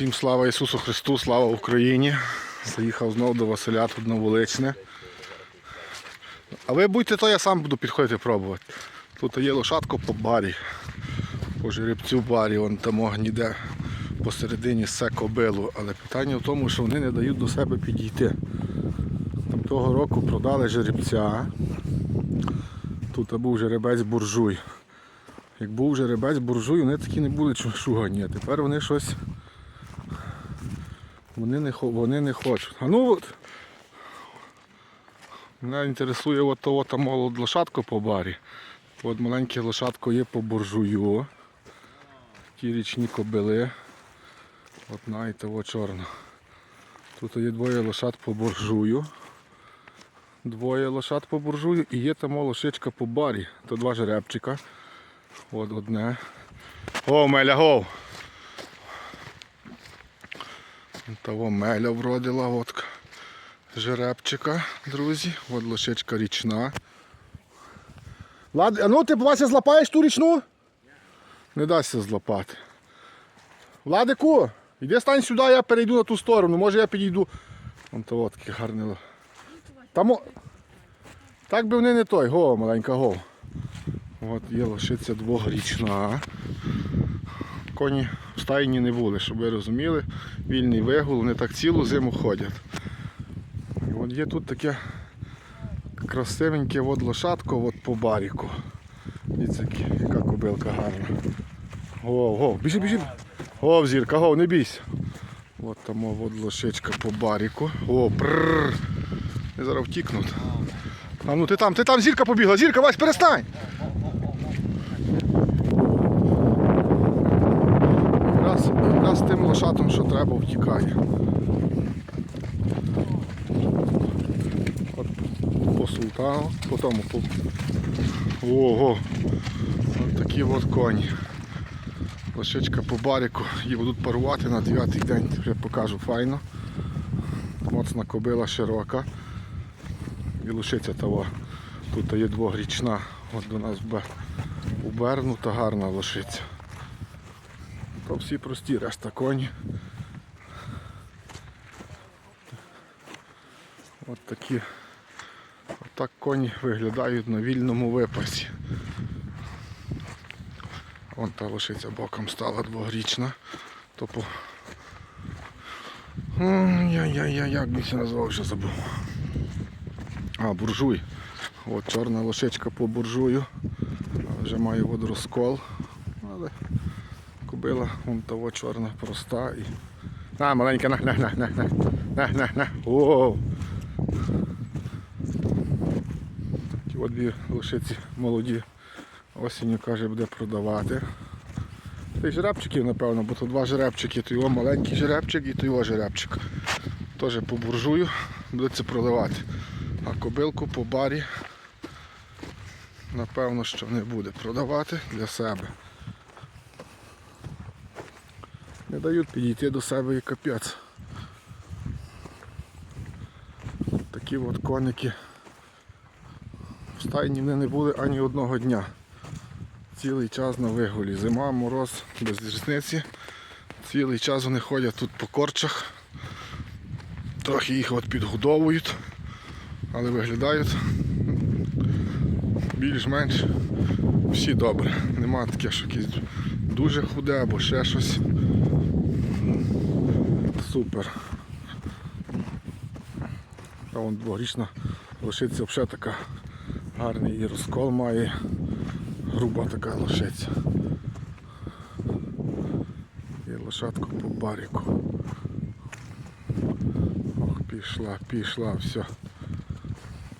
Всім слава Ісусу Христу, слава Україні. Заїхав знову до Василя тут на вуличне. А ви будьте, то я сам буду підходити пробувати. Тут є лошадка по барі, по жеребцю барі, вон там ніде посередині все кобилу. Але питання в тому, що вони не дають до себе підійти. Там того року продали жеребця. Тут був жеребець буржуй. Як був жеребець буржуй, вони такі не були шугані, а тепер вони щось. Вони не, вони не хочуть. А ну от. Мене інтересує от того там лошадку по барі. От маленьке лошадко є по буржую. Ті річні кобили. От знаєте, о чорна. Тут є двоє лошад по буржую. Двоє лошад по буржую і є там лошичка по барі. То два жеребчика. От одне. О, Меля, гов! Того Меля вродила, от жеребчика, друзі. От лошичка річна. Влад, а ну ти Вася злапаєш ту річну? Не дасться злапати. Владику, іди стань сюди, я перейду на ту сторону. Може я підійду. Вон того таке гарне. Там, так би вони не той, го, маленька го. От є лошиця двогрічна. Коні в стайні не були, щоб ви розуміли. Вільний вигул, вони так цілу зиму ходять. І от є тут таке красивеньке от лошадко от по баріку. Дивіться, яка кобилка гарна. Го, го, біжи, біжи. Го, зірка, го, не бійся. От там от лошичка по баріку. О, прррр. Зараз втікнуть. А ну ти там, ти там зірка побігла, зірка, Вась, перестань! Якраз тим лошатом, що треба, втікає. От по султану, по. Ого! От такі от коні. Лошичка по баріку, її будуть парувати на 9 день, вже покажу файно. Моцна кобила широка. І лошиця того. Тут є двогрічна, от до нас бе- убернута гарна лошиця. То всі прості, решта коні. От такі. Отак коні виглядають на вільному випасі. Вон та лошиця боком стала двогрічна. То по... Ой-яй-яй, як би це назвав, вже забув. А, буржуй. От чорна лошичка по буржую. Вже має от розкол. Але кобила, вон того чорна, проста і. На, маленька, на, на, на, на, на, на, на, на. Ті дві лошиці молоді осінню каже буде продавати. Й жеребчиків, напевно, бо то два жеребчики, то його маленький жеребчик і то його жеребчик. Теж по буржую будеться проливати. А кобилку по барі, напевно, що не буде продавати для себе. Не дають підійти до себе і капець. Такі от коники. В стайні вони не були ані одного дня. Цілий час на вигулі. Зима, мороз, без різниці. Цілий час вони ходять тут по корчах. Трохи їх от підгодовують, але виглядають більш-менш всі добре. Нема таке, що якесь дуже худе або ще щось. Супер. А вон дворічна лошиця взагалі така гарний і розкол має. Груба така лошиця. І лошадку по баріку. Ох, пішла, пішла, все.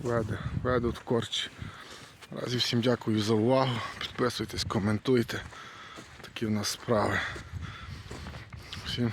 Веде, ведуть в корчі. Разі всім дякую за увагу. Підписуйтесь, коментуйте. Такі в нас справи. Всім